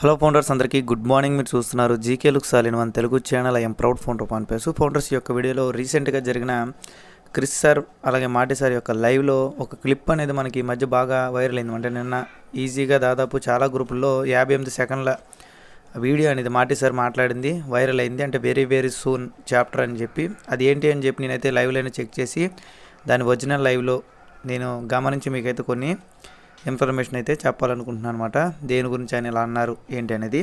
Hello founders అందరికీ good morning. మీరు చూస్తున్నారు GK look సాలిన్ one Telugu channel. I'm proud founder pan పేసు founders యొక్క వీడియోలో రీసెంట్గా జరిగిన క్రిస్ సార్ అలాగే మాటి సార్ యొక్క లైవ్లో ఒక క్లిప్ అనేది మనకి ఈ మధ్య బాగా వైరల్ అయింది. అంటే నిన్న ఈజీగా దాదాపు చాలా గ్రూపుల్లో యాభై ఎనిమిది సెకండ్ల వీడియో అనేది మాటి సార్ మాట్లాడింది వైరల్ అయింది. అంటే వెరీ వెరీ సూన్ చాప్టర్ అని చెప్పి. అది ఏంటి అని చెప్పి నేనైతే లైవ్లోనే చెక్ చేసి దాని ఒరిజినల్ లైవ్లో నేను గమనించి మీకైతే కొన్ని ఇన్ఫర్మేషన్ అయితే చెప్పాలనుకుంటున్నాను అనమాట దేని గురించి ఆయన ఇలా అన్నారు ఏంటి అనేది.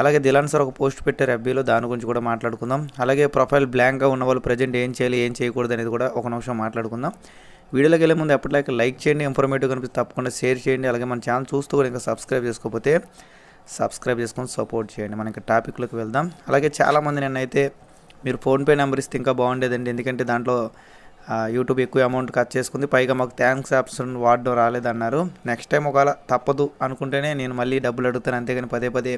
అలాగే దిలాన్ సార్ ఒక పోస్ట్ పెట్టారు ఎఫ్బీలో దాని గురించి కూడా మాట్లాడుకుందాం. అలాగే ప్రొఫైల్ బ్లాంక్గా ఉన్న వాళ్ళు ప్రజెంట్ ఏం చేయాలి ఏం చేయకూడదు అనేది కూడా ఒక నిమిషం మాట్లాడుకుందాం. వీడియోలోకి వెళ్ళే ముందు ఎప్పటిలాగే లైక్ చేయండి ఇన్ఫర్మేటివ్ కనిపిస్తే తప్పకుండా షేర్ చేయండి. అలాగే మన ఛానల్ చూస్తూ కూడా ఇంకా సబ్స్క్రైబ్ చేసుకోకపోతే సబ్స్క్రైబ్ చేసుకొని సపోర్ట్ చేయండి. మనకి టాపిక్లోకి వెళ్దాం. అలాగే చాలామంది నిన్నైతే మీరు ఫోన్పే నెంబర్ ఇస్తే ఇంకా బాగుండేదండి. ఎందుకంటే దాంట్లో యూట్యూబ్ ఎక్కువ అమౌంట్ కట్ చేసుకుంది. పైగా మాకు థ్యాంక్స్ ఆప్షన్ వాడడం రాలేదన్నారు. నెక్స్ట్ టైం ఒకవేళ తప్పదు అనుకుంటేనే నేను మళ్ళీ డబ్బులు అడుగుతాను. అంతేగాని పదే పదే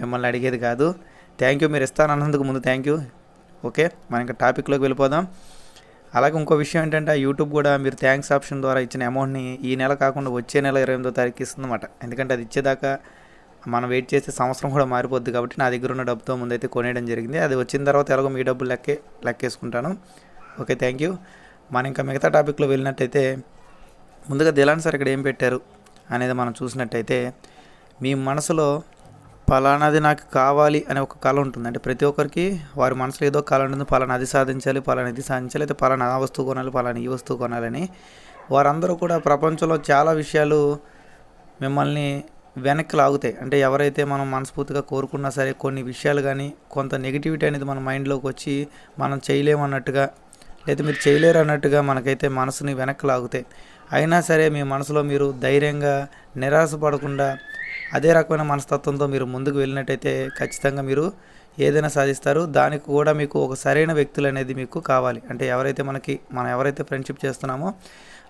మిమ్మల్ని అడిగేది కాదు. థ్యాంక్ యూ మీరు ఇస్తానన్నందుకు ముందు థ్యాంక్ యూ ఓకే మన ఇంకా టాపిక్లోకి వెళ్ళిపోదాం. అలాగే ఇంకో విషయం ఏంటంటే యూట్యూబ్ కూడా మీరు థ్యాంక్స్ ఆప్షన్ ద్వారా ఇచ్చిన అమౌంట్ని ఈ నెల కాకుండా వచ్చే నెల ఇరవై ఎనిమిదో తారీఖు ఇస్తుందన్నమాట. ఎందుకంటే అది ఇచ్చేదాకా మనం వెయిట్ చేసే సంవత్సరం కూడా మారిపోద్ది కాబట్టి నా దగ్గర ఉన్న డబ్బుతో ముందైతే కొనేయడం జరిగింది. అది వచ్చిన తర్వాత ఎలాగో మీ డబ్బులు లెక్కే లెక్కేసుకుంటాను. ఓకే థ్యాంక్ యూ మనం ఇంకా మిగతా టాపిక్లో వెళ్ళినట్టయితే ముందుగా దిలాన్ సార్ ఇక్కడ ఏం పెట్టారు అనేది మనం చూసినట్టయితే మీ మనసులో పలానాది నాకు కావాలి అనే ఒక కళ ఉంటుంది. అంటే ప్రతి ఒక్కరికి వారి మనసులో ఏదో కళ ఉంటుంది. పలానా అది సాధించాలి పలానా ఇది సాధించాలి అయితే పలానా ఆ వస్తువు కొనాలి పలానా ఈ వస్తువు కొనాలని. వారందరూ కూడా ప్రపంచంలో చాలా విషయాలు మిమ్మల్ని వెనక్కి లాగుతాయి. అంటే ఎవరైతే మనం మనస్ఫూర్తిగా కోరుకున్నా సరే కొన్ని విషయాలు కానీ కొంత నెగిటివిటీ అనేది మన మైండ్లోకి వచ్చి మనం చేయలేమన్నట్టుగా లేదా మీరు చేయలేరు అన్నట్టుగా మనకైతే మనసుని వెనక్కి లాగుతాయి అయినా సరే మీ మనసులో మీరు ధైర్యంగా నిరాశపడకుండా అదే రకమైన మనస్తత్వంతో మీరు ముందుకు వెళ్ళినట్టయితే ఖచ్చితంగా మీరు ఏదైనా సాధిస్తారు. దానికి కూడా మీకు ఒక సరైన వ్యక్తులు అనేది మీకు కావాలి. అంటే ఎవరైతే మనకి మనం ఎవరైతే ఫ్రెండ్షిప్ చేస్తున్నామో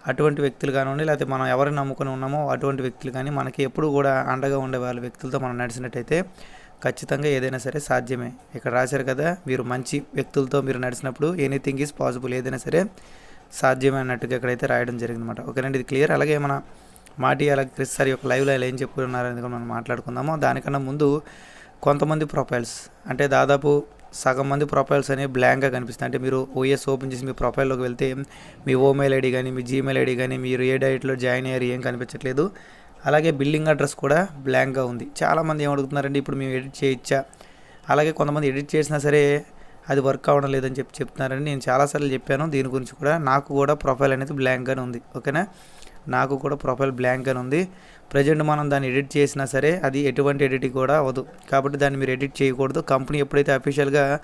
అటువంటి వ్యక్తులు కానివ్వండి లేకపోతే మనం ఎవరిని నమ్ముకొని ఉన్నామో అటువంటి వ్యక్తులు కానీ మనకి ఎప్పుడు కూడా అండగా ఉండే వాళ్ళ వ్యక్తులతో మనం నడిచినట్టయితే ఖచ్చితంగా ఏదైనా సరే సాధ్యమే. ఇక్కడ రాశారు కదా మీరు మంచి వ్యక్తులతో మీరు నడిచినప్పుడు ఎనీథింగ్ ఈజ్ పాసిబుల్ ఏదైనా సరే సాధ్యమే అన్నట్టుగా ఇక్కడైతే రాయడం జరిగిందన్నమాట. ఓకేనండి ఇది క్లియర్ అలాగే మన మాటి అలాగే క్రిస్ సార్ యొక్క లైవ్లో ఇలా ఏం చెప్పుకున్నారు అనేది మనం మాట్లాడుకుందాము. దానికన్నా ముందు కొంతమంది ప్రొఫైల్స్ అంటే దాదాపు సగం మంది ప్రొఫైల్స్ అనేవి బ్లాంక్గా కనిపిస్తాయి అంటే మీరు ఓఎస్ ఓపెన్ చేసి మీ ప్రొఫైల్లోకి వెళ్తే మీ ఓమెయిల్ ఐడి కానీ మీ జీమెయిల్ ఐడి కానీ మీరు ఏ డైట్లో జాయిన్ అయ్యారు ఏం కనిపించట్లేదు. అలాగే బిల్లింగ్ అడ్రస్ కూడా బ్లాంక్గా ఉంది. చాలామంది ఏమడుగుతున్నారండి? ఇప్పుడు మేము ఎడిట్ చేయొచ్చా అలాగే కొంతమంది ఎడిట్ చేసినా సరే అది వర్క్ అవ్వడం లేదని చెప్పి చెప్తున్నారని నేను చాలాసార్లు చెప్పాను. దీని గురించి కూడా నాకు కూడా ప్రొఫైల్ అనేది బ్లాంక్గానే ఉంది. ఓకేనా? నాకు కూడా ప్రొఫైల్ బ్లాంక్గానే ఉంది. ప్రజెంట్ మనం దాన్ని ఎడిట్ చేసినా సరే అది ఎటువంటి ఎడిట్ కూడా అవ్వదు. కాబట్టి దాన్ని మీరు ఎడిట్ చేయకూడదు. కంపెనీ ఎప్పుడైతే అఫీషియల్గా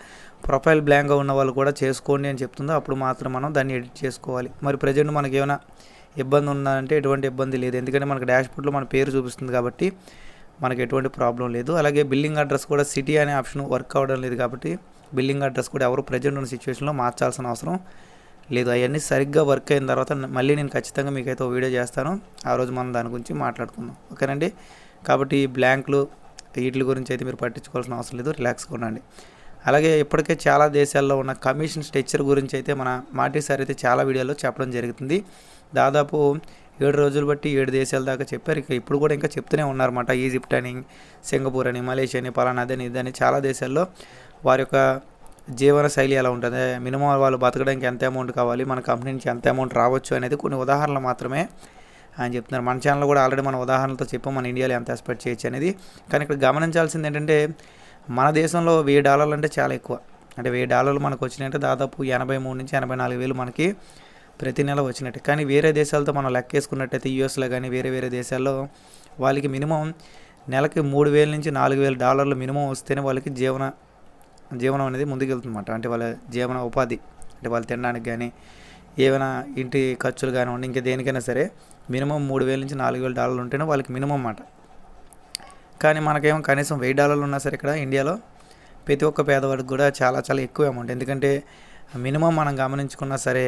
ప్రొఫైల్ బ్లాంక్గా ఉన్న వాళ్ళు కూడా చేసుకోండి అని చెప్తుందో అప్పుడు మాత్రం మనం దాన్ని ఎడిట్ చేసుకోవాలి. మరి ప్రజెంట్ మనకేమైనా ఇబ్బంది ఉందంటే ఎటువంటి ఇబ్బంది లేదు. ఎందుకంటే మనకు డాష్బోర్డ్లో మన పేరు చూపిస్తుంది కాబట్టి మనకు ఎటువంటి ప్రాబ్లం లేదు. అలాగే బిల్లింగ్ అడ్రస్ కూడా సిటీ అనే ఆప్షన్ వర్క్ అవ్వడం లేదు కాబట్టి బిల్లింగ్ అడ్రస్ కూడా ఎవరు ప్రజెంట్ ఉన్న సిచ్యువేషన్లో మార్చాల్సిన అవసరం లేదు. అవన్నీ సరిగ్గా వర్క్ అయిన తర్వాత మళ్ళీ నేను ఖచ్చితంగా మీకైతే వీడియో చేస్తాను. ఆ రోజు మనం దాని గురించి మాట్లాడుకుందాం. ఓకేనండి? కాబట్టి ఈ బ్లాంక్లు వీటి గురించి అయితే మీరు పట్టించుకోవాల్సిన అవసరం లేదు. రిలాక్స్గా ఉండండి. అలాగే ఇప్పటికే చాలా దేశాల్లో ఉన్న కమిషన్ స్ట్రక్చర్ గురించి అయితే మన మాటి సార్ అయితే చాలా వీడియోలో చెప్పడం జరుగుతుంది. దాదాపు ఏడు రోజులు బట్టి ఏడు దేశాల దాకా చెప్పారు. ఇక ఇప్పుడు కూడా ఇంకా చెప్తూనే ఉన్నారన్నమాట. ఈజిప్ట్ అని సింగపూర్ అని మలేషియా అని పలానా అదని ఇదని చాలా దేశాల్లో వారి యొక్క జీవన శైలి ఎలా ఉంటుంది. మినిమం వాళ్ళు బతకడానికి ఎంత అమౌంట్ కావాలి మన కంపెనీ నుంచి ఎంత అమౌంట్ రావచ్చు అనేది కొన్ని ఉదాహరణలు మాత్రమే ఆయన చెప్తున్నారు. మన ఛానల్ కూడా ఆల్రెడీ మన ఉదాహరణలతో చెప్పాం మన ఇండియాలో ఎంత ఎక్స్పెక్ట్ చేయొచ్చు అనేది. కానీ ఇక్కడ గమనించాల్సింది ఏంటంటే మన దేశంలో వెయ్యి డాలర్లు అంటే చాలా ఎక్కువ. అంటే వెయ్యి డాలర్లు మనకు వచ్చినాయంటే దాదాపు ఎనభై మూడు నుంచి ఎనభై నాలుగు వేలు మనకి ప్రతి నెల వచ్చినట్టే. కానీ వేరే దేశాలతో మనం లెక్కేసుకున్నట్టయితే యూఎస్లో కానీ వేరే వేరే దేశాల్లో వాళ్ళకి మినిమం నెలకి మూడు వేల నుంచి నాలుగు వేల డాలర్లు మినిమం వస్తేనే వాళ్ళకి జీవన జీవనం అనేది ముందుకెళ్తుందన్నమాట. అంటే వాళ్ళ జీవన ఉపాధి అంటే వాళ్ళు తినడానికి కానీ ఏమైనా ఇంటి ఖర్చులు కానివ్వండి ఇంకా దేనికైనా సరే మినిమం మూడు వేల నుంచి నాలుగు వేల డాలర్లు ఉంటేనే వాళ్ళకి మినిమం అన్నమాట. కానీ మనకేమో కనీసం వెయ్యి డాలర్లు ఉన్నా సరే ఇక్కడ ఇండియాలో ప్రతి ఒక్క పేదవాడికి కూడా చాలా చాలా ఎక్కువ అమౌంట్. ఎందుకంటే మినిమం మనం గమనించుకున్నా సరే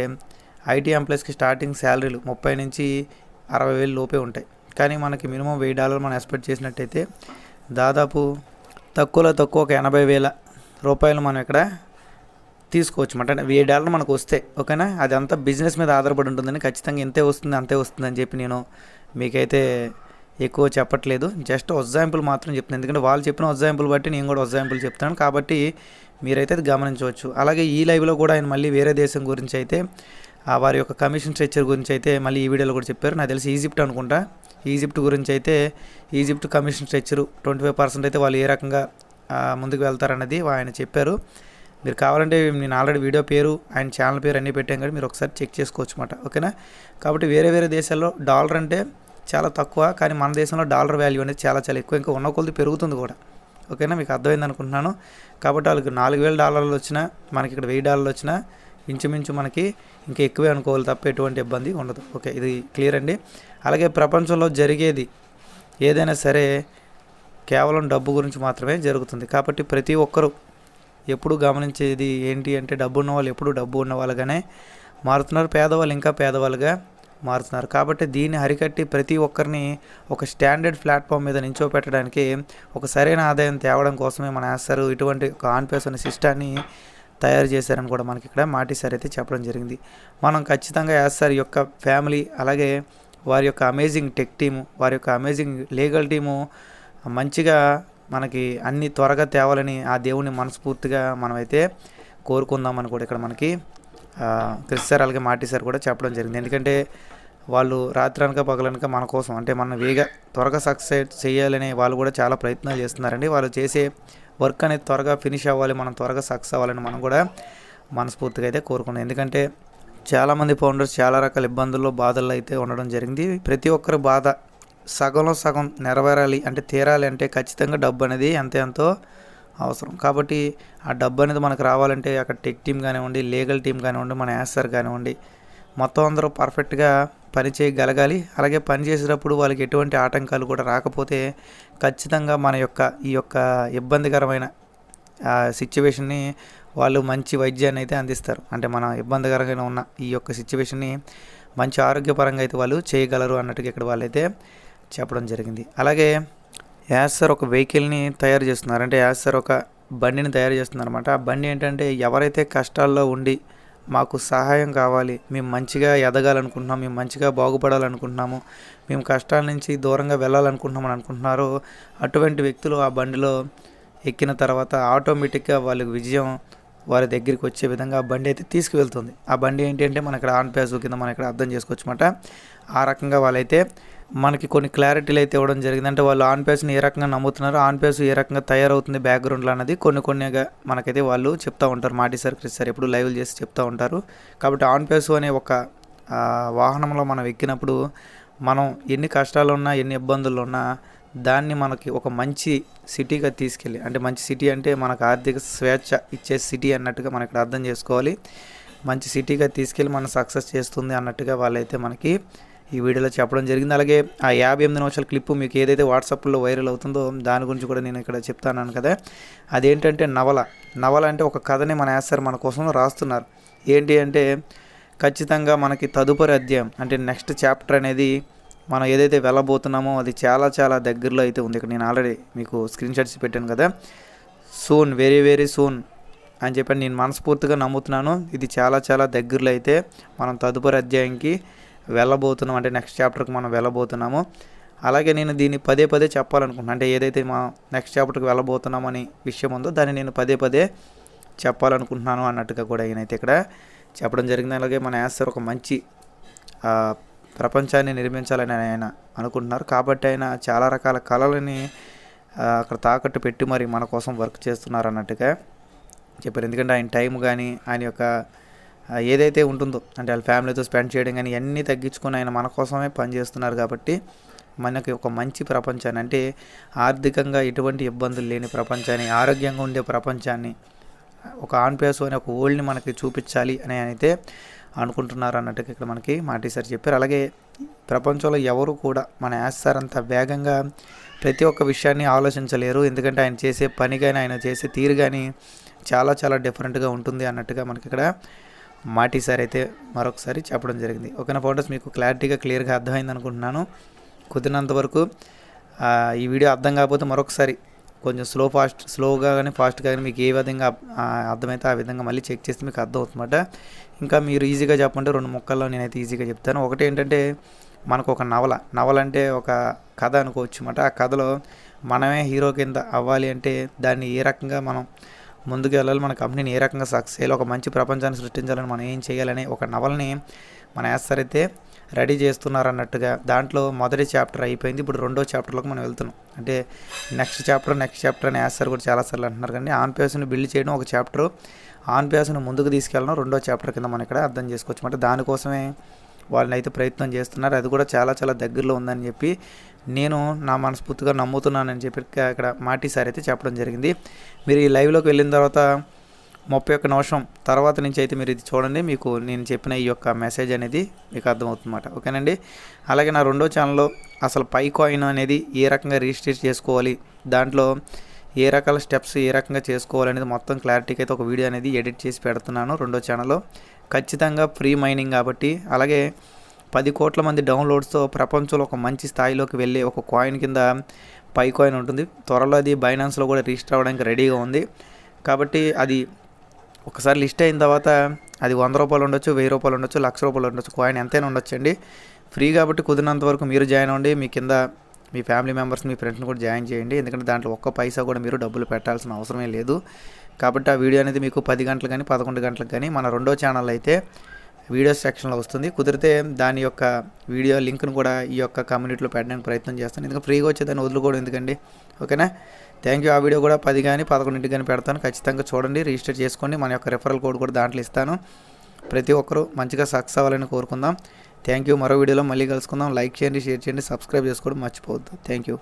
ఐటీ ఎంప్లాయీస్కి స్టార్టింగ్ శాలరీలు ముప్పై నుంచి అరవై వేలు లోపే ఉంటాయి. కానీ మనకి మినిమం వెయ్యి డాలర్లు మనం ఎక్స్పెక్ట్ చేసినట్టయితే దాదాపు తక్కువలో తక్కువ ఒక ఎనభై వేల రూపాయలు మనం ఇక్కడ తీసుకోవచ్చు. అంటే వెయ్యి డాలర్ మనకు వస్తే ఓకేనా? అది అంతా బిజినెస్ మీద ఆధారపడి ఉంటుందని ఖచ్చితంగా ఇంతే వస్తుంది అంతే వస్తుంది అని చెప్పి నేను మీకైతే ఎక్కువ చెప్పట్లేదు. జస్ట్ ఎగ్జాంపుల్ మాత్రం చెప్తున్నాను ఎందుకంటే వాళ్ళు చెప్పిన ఎగ్జాంపుల్ బట్టి నేను కూడా ఎగ్జాంపుల్ చెప్తాను కాబట్టి మీరైతే అది గమనించవచ్చు. అలాగే ఈ లైవ్లో కూడా ఆయన మళ్ళీ వేరే దేశం గురించి అయితే వారి యొక్క కమిషన్ స్ట్రక్చర్ గురించి అయితే మళ్ళీ ఈ వీడియోలో కూడా చెప్పారు. నాకు తెలిసి ఈజిప్ట్ అనుకుంటా. ఈజిప్ట్ గురించి అయితే Egypt commission structure twenty five percent అయితే వాళ్ళు ఏ రకంగా ముందుకు వెళ్తారన్నది ఆయన చెప్పారు. మీరు కావాలంటే నేను ఆల్రెడీ వీడియో పేరు ఆయన ఛానల్ పేరు అన్నీ పెట్టాం కానీ మీరు ఒకసారి చెక్ చేసుకోవచ్చు అనమాట ఓకేనా కాబట్టి వేరే వేరే దేశాల్లో డాలర్ అంటే చాలా తక్కువ కానీ మన దేశంలో డాలర్ వాల్యూ అనేది చాలా చాలా ఎక్కువ. ఇంకా ఉన్న కొద్ది పెరుగుతుంది కూడా. ఓకేనా మీకు అర్థమైంది అనుకుంటున్నాను. కాబట్టి వాళ్ళకి నాలుగు వేల డాలర్లు వచ్చినా మనకి ఇక్కడ వెయ్యి డాలర్లు వచ్చినా ఇంచుమించు మనకి ఇంకా ఎక్కువే అనుకోవాలి తప్ప ఎటువంటి ఇబ్బంది ఉండదు. ఓకే ఇది క్లియర్ అండి. అలాగే ప్రపంచంలో జరిగేది ఏదైనా సరే కేవలం డబ్బు గురించి మాత్రమే జరుగుతుంది. కాబట్టి ప్రతి ఒక్కరూ ఎప్పుడు గమనించేది ఏంటి అంటే డబ్బు ఉన్న వాళ్ళు ఎప్పుడు డబ్బు ఉన్న వాళ్ళగానే మారుతున్నారు. పేదవాళ్ళు ఇంకా పేదవాళ్ళుగా మారుతున్నారు. కాబట్టి దీన్ని అరికట్టి ప్రతి ఒక్కరిని ఒక స్టాండర్డ్ ప్లాట్ఫామ్ మీద నించోపెట్టడానికి ఒక సరైన ఆదాయం తేవడం కోసమే మన వేస్తారు ఇటువంటి ఒక ఆన్పేస్ అనే సిస్టాన్ని తయారు చేశారని కూడా మనకి ఇక్కడ మాటి సార్ అయితే చెప్పడం జరిగింది. మనం ఖచ్చితంగా యాస్తారు యొక్క ఫ్యామిలీ అలాగే వారి యొక్క అమేజింగ్ టెక్ టీము వారి యొక్క అమేజింగ్ లీగల్ టీము మంచిగా మనకి అన్ని త్వరగా తేవాలని ఆ దేవుని మనస్ఫూర్తిగా మనమైతే కోరుకుందామని కూడా ఇక్కడ మనకి ఆ, క్రిస్ సార్ అలాగే మాటి సార్ కూడా చెప్పడం జరిగింది. ఎందుకంటే వాళ్ళు రాత్రనక పగలనక మన కోసం అంటే మన వేగ త్వరగా సక్సెస్ చేయాలని వాళ్ళు కూడా చాలా ప్రయత్నాలు చేస్తున్నారండి. వాళ్ళు చేసే వర్క్ అనేది త్వరగా ఫినిష్ అవ్వాలి మనం త్వరగా సక్సెస్ అవ్వాలని మనం కూడా మనస్ఫూర్తిగా అయితే కోరుకున్నాం ఎందుకంటే చాలామంది ఫౌండర్స్ చాలా రకాల ఇబ్బందుల్లో బాధల్లో అయితే ఉండడం జరిగింది. ప్రతి ఒక్కరి బాధ సగంలో సగం నెరవేరాలి అంటే తీరాలి అంటే ఖచ్చితంగా డబ్బు అనేది ఎంత ఎంతో అవసరం. కాబట్టి ఆ డబ్బు అనేది మనకు రావాలంటే అక్కడ టెక్ టీం కానివ్వండి లీగల్ టీం కానివ్వండి మన యాసర్ కానివ్వండి మొత్తం అందరూ పర్ఫెక్ట్గా పని చేయగలగాలి. అలాగే పని చేసేటప్పుడు వాళ్ళకి ఎటువంటి ఆటంకాలు కూడా రాకపోతే ఖచ్చితంగా మన యొక్క ఈ యొక్క ఇబ్బందికరమైన సిచ్యువేషన్ని వాళ్ళు మంచి వైద్యాన్ని అయితే అందిస్తారు. అంటే మన ఇబ్బందికరంగా ఉన్న ఈ యొక్క సిచ్యువేషన్ని మంచి ఆరోగ్యపరంగా అయితే వాళ్ళు చేయగలరు అన్నట్టుగా ఇక్కడ వాళ్ళైతే చెప్పడం జరిగింది. అలాగే యాసర్ ఒక వెహికల్ని తయారు చేస్తున్నారు. అంటే యాసర్ ఒక బండిని తయారు చేస్తున్నారు అనమాట ఆ బండి ఏంటంటే ఎవరైతే కష్టాల్లో ఉండి మాకు సహాయం కావాలి. మేము మంచిగా ఎదగాలనుకుంటున్నాం. మేము మంచిగా బాగుపడాలనుకుంటున్నాము. మేము కష్టాల నుంచి దూరంగా వెళ్ళాలనుకుంటున్నామని అనుకుంటున్నారో. అటువంటి వ్యక్తులు ఆ బండిలో ఎక్కిన తర్వాత ఆటోమేటిక్గా వాళ్ళకి విజయం వారి దగ్గరికి వచ్చే విధంగా ఆ బండి అయితే తీసుకువెళ్తుంది. ఆ బండి ఏంటంటే మన ఇక్కడ ఆన్ పేస్ కింద మనం ఇక్కడ అర్థం చేసుకోవచ్చు ఆ రకంగా వాళ్ళైతే మనకి కొన్ని క్లారిటీలు అయితే ఇవ్వడం జరిగింది. అంటే వాళ్ళు ఆన్ పేస్ని ఏ రకంగా నమ్ముతున్నారు ఆన్ పేస్ ఏ రకంగా తయారవుతుంది బ్యాక్గ్రౌండ్లో అనేది కొన్ని కొన్నిగా మనకైతే వాళ్ళు చెప్తూ ఉంటారు. మాటి సార్ క్రిస్ సార్ ఎప్పుడు లైవ్లు చేసి చెప్తూ ఉంటారు. కాబట్టి ఆన్ పేస్ అనే ఒక వాహనంలో మనం ఎక్కినప్పుడు మనం ఎన్ని కష్టాలు ఉన్నా ఎన్ని ఇబ్బందులు ఉన్నా దాన్ని మనకి ఒక మంచి సిటీగా తీసుకెళ్ళి అంటే మంచి సిటీ అంటే మనకు ఆర్థిక స్వేచ్ఛ ఇచ్చే సిటీ అన్నట్టుగా మనం ఇక్కడ అర్థం చేసుకోవాలి. మంచి సిటీగా తీసుకెళ్ళి మనం సక్సెస్ చేస్తుంది అన్నట్టుగా వాళ్ళైతే మనకి ఈ వీడియోలో చెప్పడం జరిగింది. అలాగే ఆ యాభై ఎనిమిది నిమిషాల క్లిప్ మీకు ఏదైతే వాట్సాప్లో వైరల్ అవుతుందో దాని గురించి కూడా నేను ఇక్కడ చెప్తాను కదా. అదేంటంటే నవల. నవల అంటే ఒక కథని మన వేస్తారు మన కోసం రాస్తున్నారు. ఏంటి అంటే ఖచ్చితంగా మనకి తదుపరి అధ్యాయం అంటే నెక్స్ట్ చాప్టర్ అనేది మనం ఏదైతే వెళ్ళబోతున్నామో అది చాలా చాలా దగ్గరలో అయితే ఉంది. ఇక్కడ నేను ఆల్రెడీ మీకు స్క్రీన్ షాట్స్ పెట్టాను కదా. సూన్ వెరీ వెరీ సూన్ అని చెప్పి నేను మనస్ఫూర్తిగా నమ్ముతున్నాను. ఇది చాలా చాలా దగ్గరలో అయితే మనం తదుపరి అధ్యాయంకి వెళ్ళబోతున్నాం. అంటే నెక్స్ట్ చాప్టర్కి మనం వెళ్ళబోతున్నాము. అలాగే నేను దీన్ని పదే పదే చెప్పాలనుకుంటున్నాను అంటే ఏదైతే మా నెక్స్ట్ చాప్టర్కి వెళ్ళబోతున్నామని విషయం ఉందో దాన్ని నేను పదే పదే చెప్పాలనుకుంటున్నాను అన్నట్టుగా కూడా ఈయనైతే ఇక్కడ చెప్పడం జరిగింది. అలాగే మన యాసర్ ఒక మంచి ప్రపంచాన్ని నిర్మించాలని ఆయన అనుకుంటున్నారు. కాబట్టి ఆయన చాలా రకాల కళలని అక్కడ తాకట్టు పెట్టి మరి మన కోసం వర్క్ చేస్తున్నారు అన్నట్టుగా చెప్పారు. ఎందుకంటే ఆయన టైం కానీ ఆయన యొక్క ఏదైతే ఉంటుందో అంటే వాళ్ళ ఫ్యామిలీతో స్పెండ్ చేయడం కానీ అన్నీ తగ్గించుకొని ఆయన మన కోసమే పనిచేస్తున్నారు కాబట్టి మనకి ఒక మంచి ప్రపంచాన్ని అంటే ఆర్థికంగా ఎటువంటి ఇబ్బందులు లేని ప్రపంచాన్ని ఆరోగ్యంగా ఉండే ప్రపంచాన్ని ఒక ఆన్ పేస్ అనే ఒక ఓల్డ్ని మనకి చూపించాలి అని అయితే అనుకుంటున్నారు అన్నట్టుగా ఇక్కడ మనకి మాటి సార్ చెప్పారు. అలాగే ప్రపంచంలో ఎవరు కూడా మన యాస్ సార్ అంత వేగంగా ప్రతి ఒక్క విషయాన్ని ఆలోచించలేరు. ఎందుకంటే ఆయన చేసే పని కానీ ఆయన చేసే తీరు కానీ చాలా చాలా డిఫరెంట్గా ఉంటుంది అన్నట్టుగా మనకి ఇక్కడ మాటి సార్ అయితే మరొకసారి చెప్పడం జరిగింది. ఓకేనా ఫోటోస్? మీకు క్లారిటీగా క్లియర్గా అర్థమైంది అనుకుంటున్నాను. కుదిరినంత వరకు ఈ వీడియో అర్థం కాకపోతే మరొకసారి కొంచెం స్లో ఫాస్ట్ స్లోగా కానీ ఫాస్ట్గా కానీ మీకు ఏ విధంగా అర్థమైతే ఆ విధంగా మళ్ళీ చెక్ చేస్తే మీకు అర్థం అవుతుందన్నమాట ఇంకా మీరు ఈజీగా చెప్పంటే రెండు ముక్కల్లో నేనైతే ఈజీగా చెప్తాను. ఒకటి ఏంటంటే మనకు ఒక నవల నవల అంటే ఒక కథ అనుకోవచ్చు అన్నమాట ఆ కథలో మనమే హీరో కింద అవ్వాలి అంటే దాన్ని ఏ రకంగా మనం ముందుకు వెళ్ళాలి. మన కంపెనీని ఏ రకంగా సక్సెస్ చేయాలి ఒక మంచి ప్రపంచాన్ని సృష్టించాలని మనం ఏం చేయాలని ఒక నవలని మన యాసర్ అయితే రెడీ చేస్తున్నారు అన్నట్టుగా దాంట్లో మొదటి చాప్టర్ అయిపోయింది. ఇప్పుడు రెండో చాప్టర్లోకి మనం వెళ్తున్నాం. అంటే నెక్స్ట్ చాప్టర్ నెక్స్ట్ చాప్టర్ అని యాసర్ కూడా చాలాసార్లు అంటున్నారు. కానీ ఆన్ పేస్ని బిల్డ్ చేయడం ఒక చాప్టర్ ఆన్ పేస్ని ముందుకు తీసుకెళ్ళడం రెండో చాప్టర్ కింద మనం ఇక్కడ అర్థం చేసుకోవచ్చు. అంటే దానికోసమే వాళ్ళని అయితే ప్రయత్నం చేస్తున్నారు. అది కూడా చాలా చాలా దగ్గరలో ఉందని చెప్పి నేను నా మనస్ఫూర్తిగా నమ్ముతున్నానని చెప్పి ఇక్కడ మాటి సార్ అయితే చెప్పడం జరిగింది. మీరు ఈ లైవ్లోకి వెళ్ళిన తర్వాత ముప్పై ఒక్క నిమిషం తర్వాత నుంచి అయితే మీరు ఇది చూడండి. మీకు నేను చెప్పిన ఈ యొక్క మెసేజ్ అనేది మీకు అర్థమవుతుందన్నమాట. ఓకేనండి? అలాగే నా రెండో ఛానల్లో అసలు పై కాయిన్ అనేది ఏ రకంగా రిజిస్టర్ చేసుకోవాలి దాంట్లో ఏ రకాల స్టెప్స్ ఏ రకంగా చేసుకోవాలనేది మొత్తం క్లారిటీకి అయితే ఒక వీడియో అనేది ఎడిట్ చేసి పెడుతున్నాను రెండో ఛానల్లో. ఖచ్చితంగా ఫ్రీ మైనింగ్ కాబట్టి అలాగే పది కోట్ల మంది డౌన్లోడ్స్తో ప్రపంచంలో ఒక మంచి స్థాయిలోకి వెళ్ళి ఒక కాయిన్ కింద పై కాయిన్ ఉంటుంది. త్వరలో అది బైనాన్స్లో కూడా రిజిస్టర్ అవ్వడానికి రెడీగా ఉంది. కాబట్టి అది ఒకసారి లిస్ట్ అయిన తర్వాత అది వంద రూపాయలు ఉండొచ్చు వెయ్యి రూపాయలు ఉండొచ్చు లక్ష రూపాయలు ఉండొచ్చు కాయిన్ ఎంతైనా ఉండొచ్చండి. ఫ్రీ కాబట్టి కుదిరినంత వరకు మీరు జాయిన్ అవ్వండి. మీ కింద మీ ఫ్యామిలీ మెంబర్స్ మీ ఫ్రెండ్స్ని కూడా జాయిన్ చేయండి. ఎందుకంటే దాంట్లో ఒక్క పైసా కూడా మీరు డబ్బులు పెట్టాల్సిన అవసరమే లేదు. కాబట్టి ఆ వీడియో అనేది మీకు పది గంటలు కానీ పదకొండు గంటలకు కానీ మన రెండో ఛానల్ అయితే వీడియోస్ సెక్షన్లో వస్తుంది. కుదిరితే దాని యొక్క వీడియో లింక్ను కూడా ఈ యొక్క కమ్యూనిటీలో పెట్టడానికి ప్రయత్నం చేస్తాను. ఎందుకంటే ఫ్రీగా వచ్చేదాన్ని వదులుకోవడం ఎందుకండి? ఓకేనా? థ్యాంక్ యూ ఆ వీడియో కూడా పది కానీ పదకొండింటికి కానీ పెడతాను. ఖచ్చితంగా చూడండి రిజిస్టర్ చేసుకోండి. మన యొక్క రెఫరల్ కోడ్ కూడా దాంట్లో ఇస్తాను. ప్రతి ఒక్కరూ మంచిగా సక్సెస్ అవ్వాలని కోరుకుందాం. థ్యాంక్ యూ మరో వీడియోలో మళ్ళీ కలుసుకుందాం. లైక్ చేయండి షేర్ చేయండి సబ్స్క్రైబ్ చేసుకోవడం మర్చిపోవద్దు. Thank you